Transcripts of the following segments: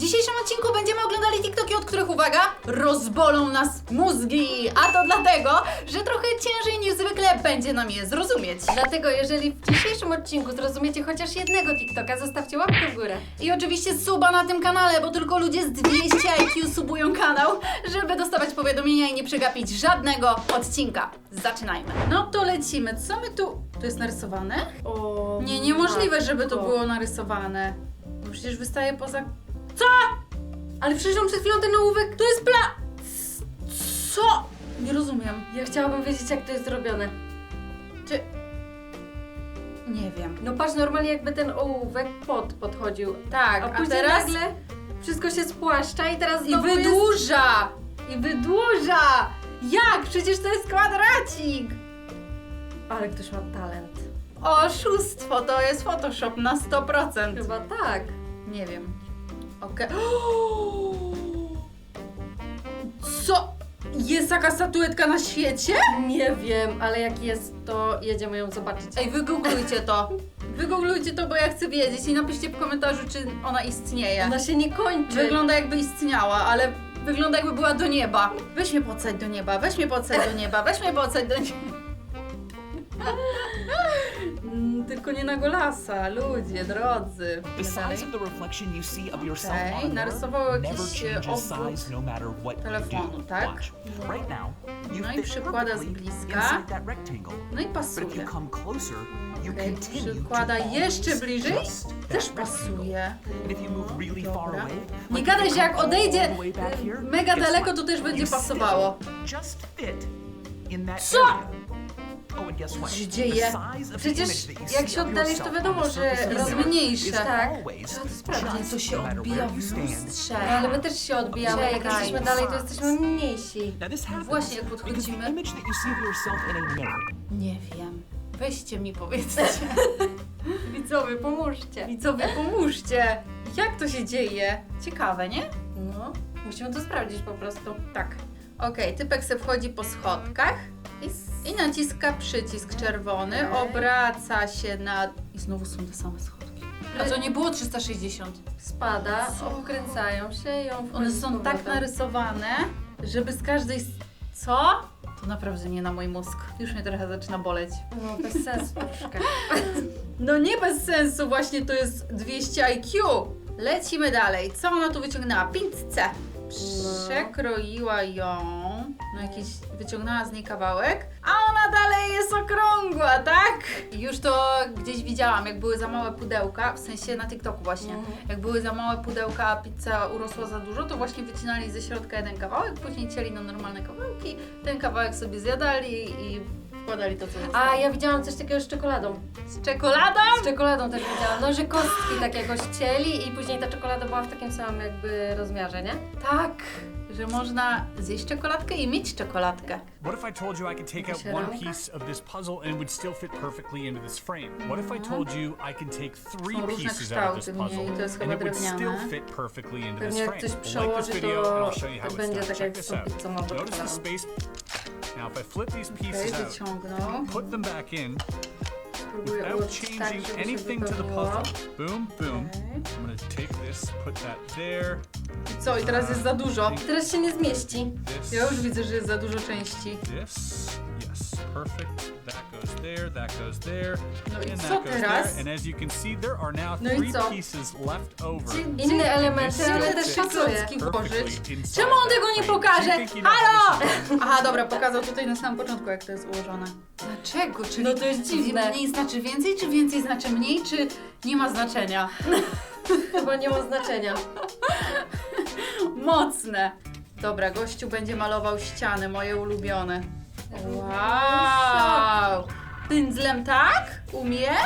dzisiejszym odcinku będziemy oglądali TikToki, od których, uwaga, rozbolą nas mózgi. A to dlatego, że trochę ciężej niż zwykle będzie nam je zrozumieć. Dlatego jeżeli w dzisiejszym odcinku zrozumiecie chociaż jednego TikToka, zostawcie łapkę w górę. I oczywiście suba na tym kanale, bo tylko ludzie z 200 IQ subują kanał, żeby dostawać powiadomienia i nie przegapić żadnego odcinka. Zaczynajmy. No to lecimy. Co my tu... To jest narysowane? O, Nie, niemożliwe, żeby to było narysowane. Bo przecież wystaje poza... Co? Ale przecież on przed chwilą ten ołówek... To jest pla... Co? Nie rozumiem. Ja chciałabym wiedzieć jak to jest zrobione. Czy... Nie wiem. No patrz, normalnie jakby ten ołówek pod podchodził. Tak, A a, później teraz... nagle wszystko się spłaszcza i teraz I znowu jest... wydłuża! I wydłuża! Jak? Przecież to jest kwadracik! Ale ktoś ma talent. Oszustwo, to jest Photoshop na 100%. Chyba tak. Nie wiem. Okej. Co? Jest taka statuetka na świecie? Nie wiem, ale jak jest, to jedziemy ją zobaczyć. Ej, wygooglujcie to. Wygooglujcie to, bo ja chcę wiedzieć i napiszcie w komentarzu, czy ona istnieje. Ona się nie kończy. Wygląda jakby istniała, ale wygląda jakby była do nieba. Weź mnie podsadź do nieba, weź mnie podsadź do nieba, weź mnie podsadź do nieba. Tylko nie na golasa, ludzie, drodzy. The size of the reflection you see of yourself Okej, on a mirror never e, changes size no matter what you telefonu, do. tak? Watch. Right now, you No i przykłada z bliska. No i But if pasuje. you come closer, you to przykłada jeszcze bliżej. Też pasuje. You Dobra. Nie gadaj, you że jak odejdzie mega daleko, to też będzie You pasowało. That Co? Oh, what? się dzieje? Przecież jak się oddalisz, to wiadomo, że is Tak. Trzeba to sprawdzić. To się no odbija w lustrze. No, ale my też się odbijamy. Jak Czekaj. jesteśmy dalej, to jesteśmy mniejsi. Właśnie, jak podchodzimy. Nie wiem. Weźcie mi powiedzcie. Widzowie, pomóżcie. Widzowie, pomóżcie. Jak to się dzieje? Ciekawe, nie? No, musimy to sprawdzić po prostu. Tak. Okej, typek se wchodzi po schodkach i, s- i naciska przycisk czerwony, obraca się na... I znowu są te same schodki. A to nie było 360. Spada, obkręcają się i on One są tak narysowane, żeby z każdej... s- Co? To naprawdę nie na mój mózg. Już mnie trochę zaczyna boleć. No, bez sensu troszkę. No nie bez sensu, właśnie to jest 200 IQ. Lecimy dalej. Co ona tu wyciągnęła? Pizzę. Przekroiła ją. No jakiś, wyciągnęła z niej kawałek. A ona dalej jest okrągła, tak? Już to gdzieś widziałam, jak były za małe pudełka, w sensie na TikToku właśnie. Mhm. Jak były za małe pudełka, a pizza urosła za dużo, to właśnie wycinali ze środka jeden kawałek, później cięli na normalne kawałki, ten kawałek sobie zjadali i wkładali to, co zostało. A ja widziałam coś takiego z czekoladą. Z czekoladą? Z czekoladą też widziałam. No, że kostki tak jakoś cieli i później ta czekolada była w takim samym jakby rozmiarze, nie? Tak, że można zjeść czekoladkę i mieć czekoladkę. What if I told you I could take out one piece of this puzzle and it would still fit perfectly into this frame? What if I told you I can take three Są różne pieces out of this kształty puzzle to jest and chyba it would still drewniane. fit perfectly into Pewnie this jak frame? ktoś like przełoży, this video and to- I'll show you how to it's będzie done. tak Check jak this out. Notice the space. Now if I flip these pieces out, wyciągnął. put them back in Spróbuję without tak, changing żeby się anything to the wypełniło. puzzle. Boom, boom. Okej. I'm gonna take this, put that there, I co, i teraz jest za dużo. Teraz się nie zmieści. this. Ja już widzę, że jest za dużo części. This, yes, perfect. That there, that goes there, No i and co that goes teraz? there. And as you can see, there are now No i three co? pieces left over. Inne elementy, ale też włożyć? Perfectly inside Czemu on that tego nie frame. pokaże? Do you think you know Halo! this is? Aha, dobra, pokazał tutaj na samym początku, jak to jest ułożone. Dlaczego? Czyli No to jest dziwne. Mniej znaczy więcej, czy więcej znaczy mniej, czy nie ma znaczenia? Chyba nie ma znaczenia. Mocne. Dobra, gościu będzie malował ściany, moje ulubione. Wow! Pędzlem tak? Umie?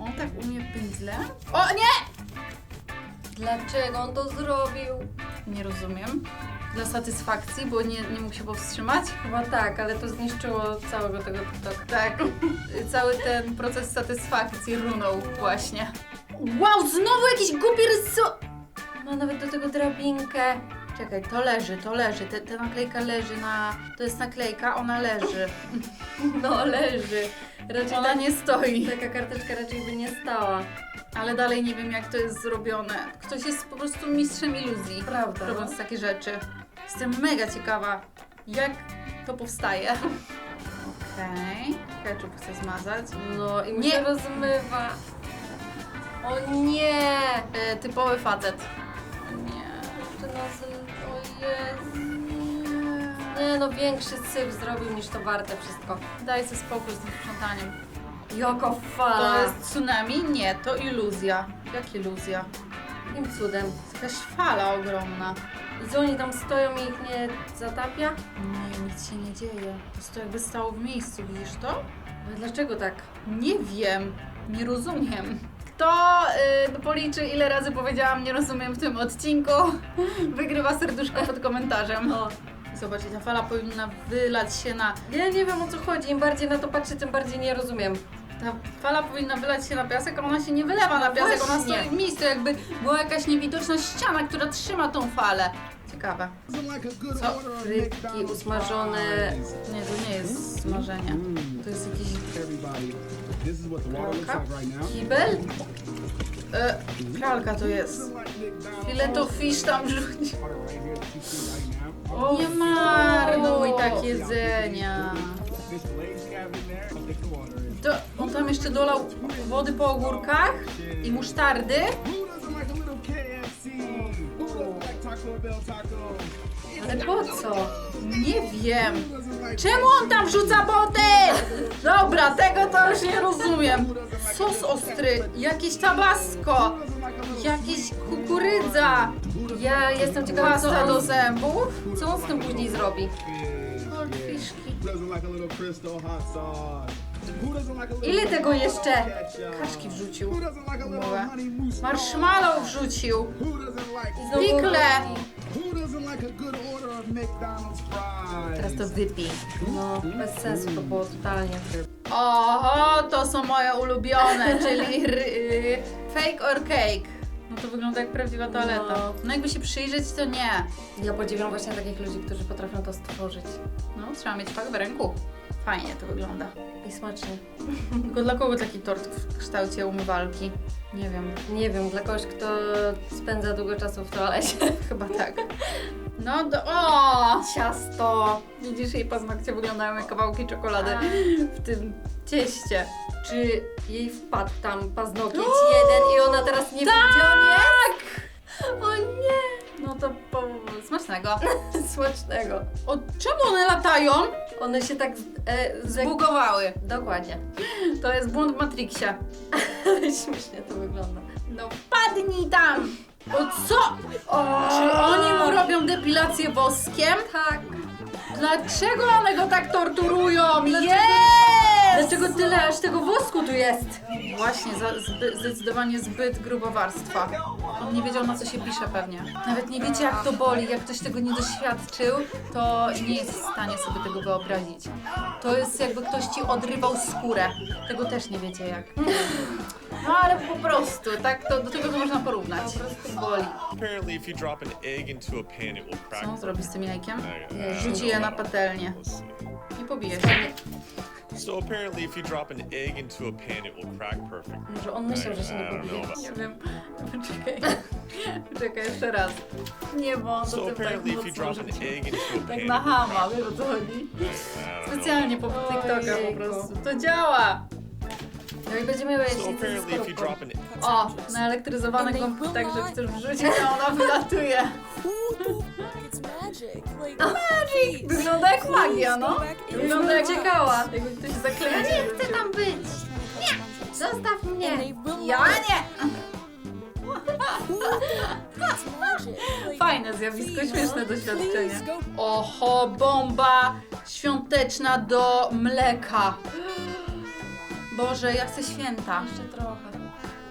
On tak umie pędzlem? O nie! Dlaczego on to zrobił? Nie rozumiem. Dla satysfakcji, bo nie, nie mógł się powstrzymać. Chyba tak, ale to zniszczyło całego tego TikToka. Tak. Cały ten proces satysfakcji runął właśnie. Wow, znowu jakiś głupi rysu... Ma nawet do tego drabinkę. Czekaj, to leży, to leży. Te, ta naklejka leży na... To jest naklejka, ona leży. No leży. Raczej Ona tak, nie stoi. taka karteczka raczej by nie stała. Ale dalej nie wiem, jak to jest zrobione. Ktoś jest po prostu mistrzem iluzji, Prawda. robiąc takie rzeczy. Jestem mega ciekawa, jak to powstaje. Okej, ketchup chcę zmazać. No i Nie. rozmywa. O nie! E, typowy facet. Nie. Jeszcze nas... O Jezu. Nie no, większy syf zrobił niż to warte wszystko. Daj sobie spokój z tym sprzątaniem. Jaka fala! To jest tsunami? Nie, to iluzja. Jak iluzja? Jakim cudem? To jakaś fala ogromna. I co oni tam stoją i ich nie zatapia? Nie, nic się nie dzieje. Po prostu jakby stało w miejscu, widzisz to? Ale dlaczego tak? Nie wiem, nie rozumiem. Kto y, policzy, ile razy powiedziałam nie rozumiem w tym odcinku, wygrywa serduszko pod komentarzem. O, Zobaczcie, ta fala powinna wylać się na... ja nie wiem o co chodzi. Im bardziej na to patrzę, tym bardziej nie rozumiem. Ta fala powinna wylać się na piasek, a ona się nie wylewa na piasek, ona właśnie. stoi w miejscu, jakby była jakaś niewidoczna ściana, która trzyma tą falę. Ciekawe. Co? Frytki usmażone. Nie, to nie jest smażenie. To jest jakiś Pralka? Kibel? E, pralka to jest. Fileto fish tam rzuć. Water right here that you see right now. O, Nie marnuj tak jedzenia. To on tam jeszcze dolał wody po ogórkach i musztardy. Ale po co? Nie wiem. Czemu on tam wrzuca wody? Dobra, tego to już nie rozumiem. Sos ostry, jakieś tabasco, jakieś kukurydza, Ja jestem ciekawa, co pasta do on, zębów. co on z tym później zrobi. Little Ile tego jeszcze? Kaczki wrzucił. Marshmallow wrzucił. Pikle. Teraz to wypij. No, bez sensu to było totalnie. Oho, to są moje ulubione, czyli ry- fake or cake. No to wygląda jak prawdziwa toaleta. No. No jakby się przyjrzeć, to nie. Ja podziwiam właśnie takich ludzi, którzy potrafią to stworzyć. No, trzeba mieć fakt w ręku. Fajnie to wygląda. I smacznie. Tylko dla kogo taki tort w kształcie umywalki? Nie wiem, Nie wiem, dla kogoś, kto spędza długo czasu w toalecie. chyba tak. No do... O! Ciasto. Widzisz, jej paznokcie wyglądają jak kawałki czekolady A. w tym cieście. Czy jej wpadł tam paznokieć jeden i ona teraz nie wie, gdzie on jest? O nie! No to po... smacznego. Smacznego. O, czemu one latają? One się tak... E, zeg- Zbugowały. Dokładnie. To jest błąd w Matrixie. Ale śmiesznie to wygląda. No padnij tam! O co? Czy oni mu robią depilację woskiem? Tak. Dlaczego one go tak torturują? Jest! Dlaczego tyle aż tego wosku tu jest? Właśnie, za, zby, zdecydowanie zbyt gruba warstwa. On nie wiedział na co się pisze pewnie. Nawet nie wiecie jak to boli, jak ktoś tego nie doświadczył, to nie jest w stanie sobie tego wyobrazić. To jest jakby ktoś ci odrywał skórę. Tego też nie wiecie jak. No ale po prostu, tak to, do tego to można porównać. Po prostu boli. Apparently, if you drop an egg into a pan, it will crack. Co on zrobi z tym jajkiem? I- I Rzuci je na patelnię. Nie pobije się. So apparently, if you drop an egg into a pan, it will crack perfect. Może on myślał, że się I nie pobije. Nie wiem. Poczekaj. Poczekaj jeszcze raz. Nie, bo on to So tym tak apparently, if you mocno drop an rzucił. egg into a pan, Tak it na will hama, crack wiesz o co chodzi? I don't know. Specjalnie po TikToka po Ojejku. prostu. To działa! No i będziemy miały So jeździć ze apparently, if you skorupką. drop an O, naelektryzowany komputer, tak, że chcesz wrzucić, a ona wylatuje. It's magic. Like Magic! Wygląda jak magia, no. Wygląda jak uciekała. Jakby ktoś Ja nie chcę tam być. Zostaw mnie! Ja nie! Fajne zjawisko, śmieszne doświadczenie. Oho, bomba świąteczna do mleka. Boże, ja chcę święta. Jeszcze trochę.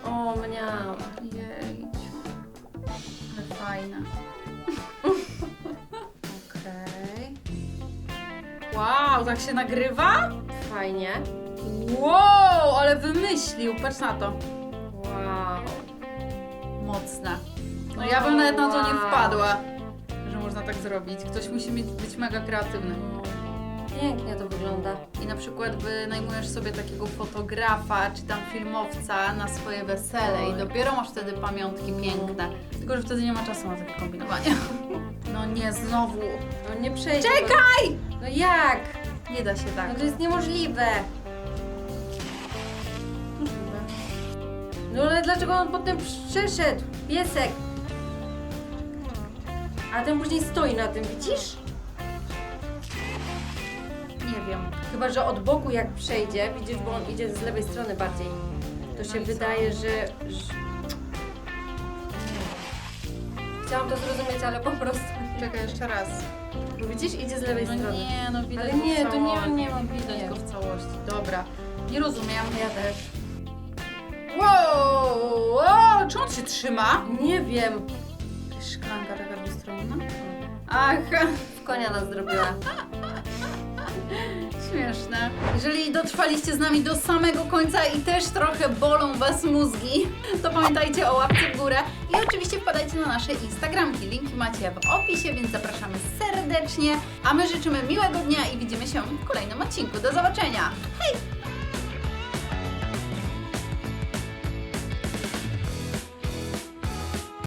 O, mniam. Jejciu. Ale fajne. Okej. Wow, tak się nagrywa? Fajnie. Wow, ale wymyślił. Patrz na to. Wow. Mocne. No ja bym nawet na to nie wpadła, że można tak zrobić. Ktoś musi mieć, być mega kreatywny. Pięknie to wygląda. i na przykład wynajmujesz sobie takiego fotografa czy tam filmowca na swoje wesele i dopiero masz wtedy pamiątki piękne. Tylko, że wtedy nie ma czasu na takie kombinowanie. No nie, znowu. No nie przejdzie. Czekaj! No jak? Nie da się No tak. to jest niemożliwe. Możliwe. No ale dlaczego on potem przeszedł? Piesek. A ten później stoi na tym, widzisz? Wiem. Chyba, że od boku jak przejdzie, widzisz, bo on idzie z lewej strony bardziej. To się wydaje, że... że... Chciałam to zrozumieć, ale po prostu... Czekaj, jeszcze raz. Bo widzisz, idzie z lewej No strony. nie, no widać Ale go nie, w to nie, całości. nie mam Widać nie. go w całości. Dobra. Nie rozumiem. Ja też. Wow! wow! Czy on się trzyma? Nie wiem. Szklanka taka dwustronna? Ach, W konia nas zrobiła. śmieszne. Jeżeli dotrwaliście z nami do samego końca i też trochę bolą Was mózgi, to pamiętajcie o łapce w górę i oczywiście wpadajcie na nasze Instagramki. Linki macie w opisie, więc zapraszamy serdecznie. A my życzymy miłego dnia i widzimy się w kolejnym odcinku. Do zobaczenia! Hej!